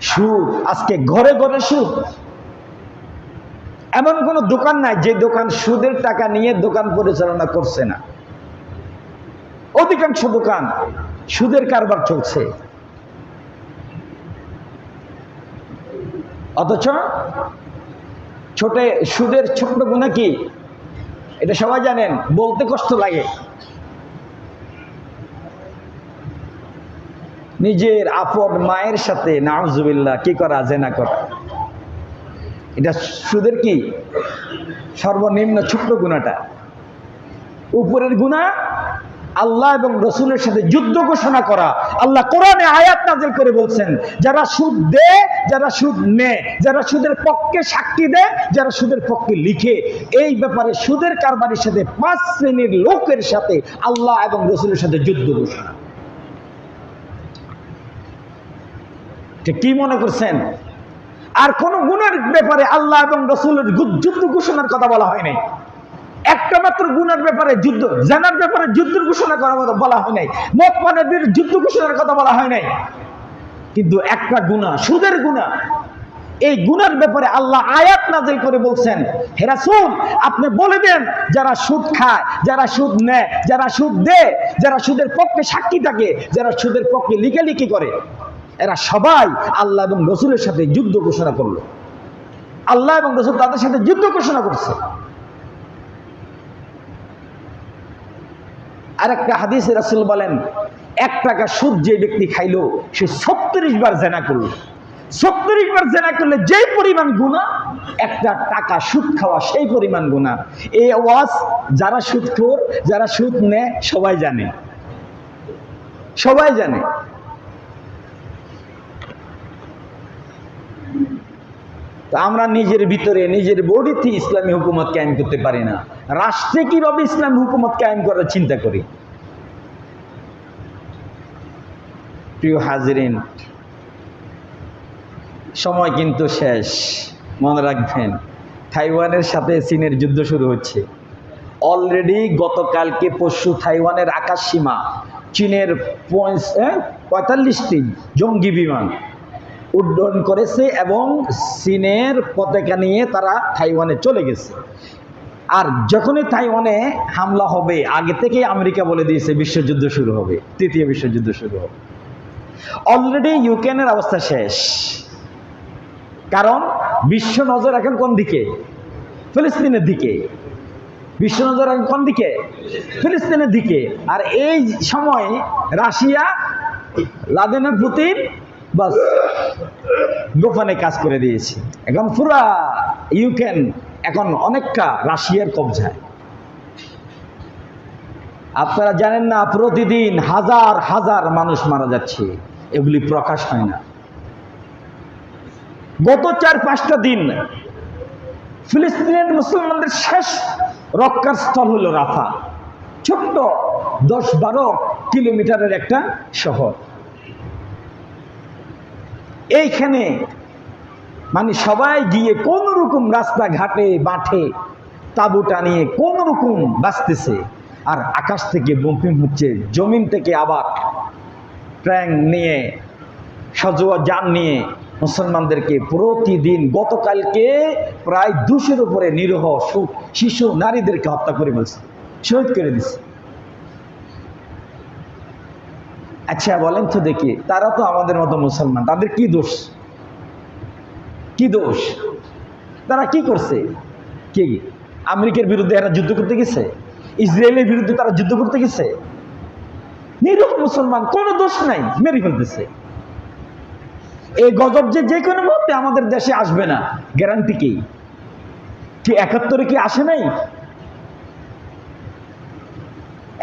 সুদ, আজকে ঘরে ঘরে সুদ। এমন কোনো দোকান নাই যে দোকান সুদের টাকা নিয়ে দোকান পরিচালনা করছে না। অধিকাংশ দোকান সুদের কারবার চলছে। অথচ ছোটে সুদের ছোট্ট গুণা কি? এটা সবাই জানেন, বলতে কষ্ট লাগে। নিজের আপন মায়ের সাথে নাউজুবিল্লাহ কি করা, জেনা করা? এটা সুদের কি? সর্বনিম্ন ছোট্ট গুণাটা। উপরের গুণা, আল্লাহ এবং রসুলের সাথে যুদ্ধ ঘোষণা করা। আল্লাহ কোরআনে আয়াত নাজিল করে বলছেন, যারা সুদ দেয় যারা সুদ নেয় যারা সুদের পক্ষে সাক্ষী দেয় যারা সুদের পক্ষে লিখে, এই ব্যাপারে সুদের কারবারির সাথে পাঁচ শ্রেণির লোকের সাথে আল্লাহ এবং রসুলের সাথে যুদ্ধ ঘোষণা। কি মনে করছেন? আর কোন গুণের ব্যাপারে আল্লাহ এবং রসুলের যুদ্ধ ঘোষণার কথা বলা হয় নাই। একটা মাত্র গুণের ব্যাপারে যুদ্ধ, জানার ব্যাপারে যুদ্ধের ঘোষণা করা বলা হয় নাই। মত পানের যুদ্ধ ঘোষণার কথা বলা হয় নাই। কিন্তু একটা গুণা, সুদের গুণা। এই গুণার ব্যাপারে আল্লাহ আয়াত নাজিল করে বলছেন হেরাসুল আপনি বলে দেন, যারা সুদ খায়, যারা সুদ নেয়, যারা সুদ দেয়, যারা সুদের পক্ষে সাক্ষী থাকে, যারা সুদের পক্ষে লিখালিখি করে। এরা সবাই আল্লাহ এবং রসুলের সাথে যুদ্ধ ঘোষণা করল। আল্লাহ এবং রসুল তাদের সাথে যুদ্ধ ঘোষণা করছে। আর একটা হাদিসে রাসুল বলেন, এক টাকা সুদ যে ব্যক্তি খাইলো, সে ছত্রিশ বার জেনা করল। ছত্রিশ বার জেনা করলে যে পরিমাণ গুণা একটা টাকা সুদ খাওয়া সেই পরিমাণ গুণা এই ওয়াজ যারা সুদ খোর, যারা সুদ নেয়, সবাই জানে। সবাই জানে। আমরা নিজের ভিতরে, নিজের বডিতে ইসলামী হুকুমত কায়েম করতে পারি না। রাষ্ট্রে কীভাবে ইসলামী হুকুমত কায়েম করার চিন্তা করি? প্রিয় হাজিরিন, সময় কিন্তু শেষ। মনে রাখবেন, তাইওয়ানের সাথে চীনের যুদ্ধ শুরু হচ্ছে। অলরেডি গতকালকে পরশু তাইওয়ানের আকাশ সীমা চীনের পঁয়তাল্লিশটি জঙ্গি বিমান উড্ডয়ন করেছে এবং চীনের পতাকা নিয়ে তারা তাইওয়ানে চলে গেছে। আর যখনই তাইওয়ানে হামলা হবে, আগে থেকেই আমেরিকা বলে দিয়েছে বিশ্বযুদ্ধ শুরু হবে, তৃতীয় বিশ্বযুদ্ধ শুরু হবে। অলরেডি ইউক্রেনের অবস্থা শেষ। কারণ বিশ্ব নজর এখন কোন দিকে? ফিলিস্তিনের দিকে। বিশ্ব নজর এখন কোন দিকে? ফিলিস্তিনের দিকে। আর এই সময় রাশিয়া, লাদেনের পুতিন বাস গোপনে কাজ করে দিয়েছে। এখন পুরা ইউক্রেন, এখন অনেকটা রাশিয়ার কবজায়। আপনারা জানেন না, প্রতিদিন হাজার হাজার মানুষ মারা যাচ্ছে। এগুলি প্রকাশ হয় না। গত চার, পাঁচটা দিন ফিলিস্তিনের মুসলমানদের শেষ রক্ষার স্থল হলো রাফা। ছোট্ট দশ, বারো কিলোমিটারের একটা শহর। এইখানে মানে সবাই গিয়ে কোন রকম রাস্তাঘাটে, মাঠে তাবু টানিয়ে কোন রকম বাঁচতেছে। আর আকাশ থেকে বম্পিং হচ্ছে, জমিন থেকে আবার ট্র্যাং নিয়ে, সজোয়া যান নিয়ে মুসলমানদেরকে প্রতিদিন গতকালকে প্রায় দুশোর উপরে নিরহ শিশু নারীদেরকে হত্যা করে ফেলছে, শহীদ করে দিচ্ছে আচ্ছা বলেন তো দেখি, তারা তো আমাদের মতো মুসলমান, তাদের কি দোষ? কি দোষ? তারা কি করছে? কি? আমেরিকার বিরুদ্ধে এরা যুদ্ধ করতে গেছে? ইসরায়েলের বিরুদ্ধে তারা যুদ্ধ করতে গেছে? নিরীহ মুসলমান, কোনো দোষ নাই, মেরে ফেলতেছে। এই গজব যে যে কোনো মুহূর্তে আমাদের দেশে আসবে না গ্যারান্টি কি? কি একাত্তরে কি আসে নাই?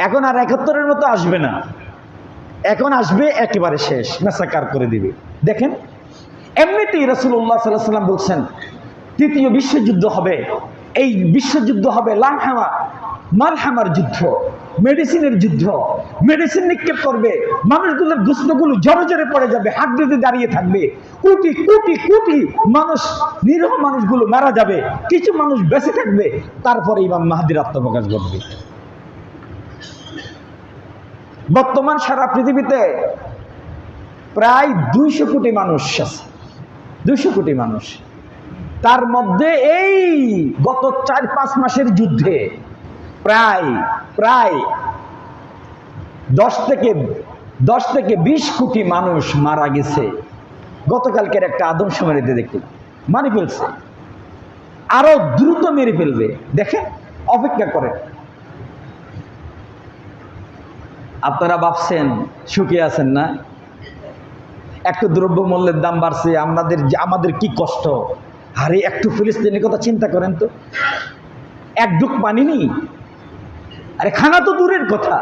এখন আর একাত্তরের মতো আসবে না। এখন আসবে, একেবারে শেষ। মেসাকার করে দিবে। দেখেন, এমনিতেই রসুল্লাহ সাল্লাহ সাল্লাম বলছেন, তৃতীয় বিশ্বযুদ্ধ হবে। এই বিশ্বযুদ্ধ হবে লামহামা মালহামার যুদ্ধ, মেডিসিনের যুদ্ধ। মেডিসিন নিক্ষেপ করবে, মানুষগুলোর গুস্তগুলো জড়ে জড়ে পড়ে যাবে, হাত দাঁড়িয়ে থাকবে। কোটি কোটি কোটি মানুষ, নিরহ মানুষগুলো মারা যাবে। কিছু মানুষ বেঁচে থাকবে, তারপরে ইমাম মাহাদির আত্মপ্রকাশ ঘটবে। বর্তমান সারা পৃথিবীতে প্রায় দুইশো কোটি মানুষ আছে। দুশো কোটি মানুষ। তার মধ্যে এই গত চার পাঁচ মাসের যুদ্ধে প্রায় প্রায় দশ থেকে দশ থেকে বিশ কোটি মানুষ মারা গেছে। গতকালকের একটা আদমশুমারিতে মেরেতে দেখলাম মারি ফেলছে। আরও দ্রুত মেরে ফেলবে। দেখেন, অপেক্ষা করেন। আপনারা ভাবছেন সুখে আছেন না? একটু দ্রব্য মূল্যের দাম বাড়ছে, আমাদের আমাদের কি কষ্ট? আরে, একটু ফিলিস্তিনের কথা চিন্তা করেন তো। এক ডুক পানি আরে, খানা তো দূরের কথা।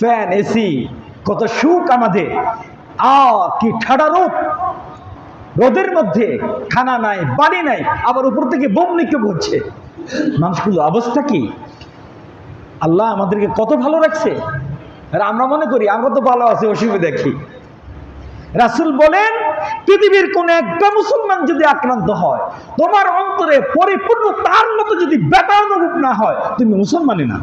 ফ্যান, এসি, কত সুখ আমাদের। আ কি ঠাডা রোদ। রোদের মধ্যে খানা নাই বাড়ি নাই, আবার উপর থেকে বোম নিক্ষেপ হচ্ছে। মানুষগুলো, অবস্থা কি? আল্লাহ আমাদেরকে কত ভালো রাখছে। আর আমরা মনে করি, আমরা তো ভালো আছি, অসুবিধা দেখি রাসুল বলেন, পৃথিবীর কোন একটা মুসলমান যদি আক্রান্ত হয়, তোমার অন্তরে পরিপূর্ণ তার মতো যদি বেটা রূপ না হয়, তুমি মুসলমানই না।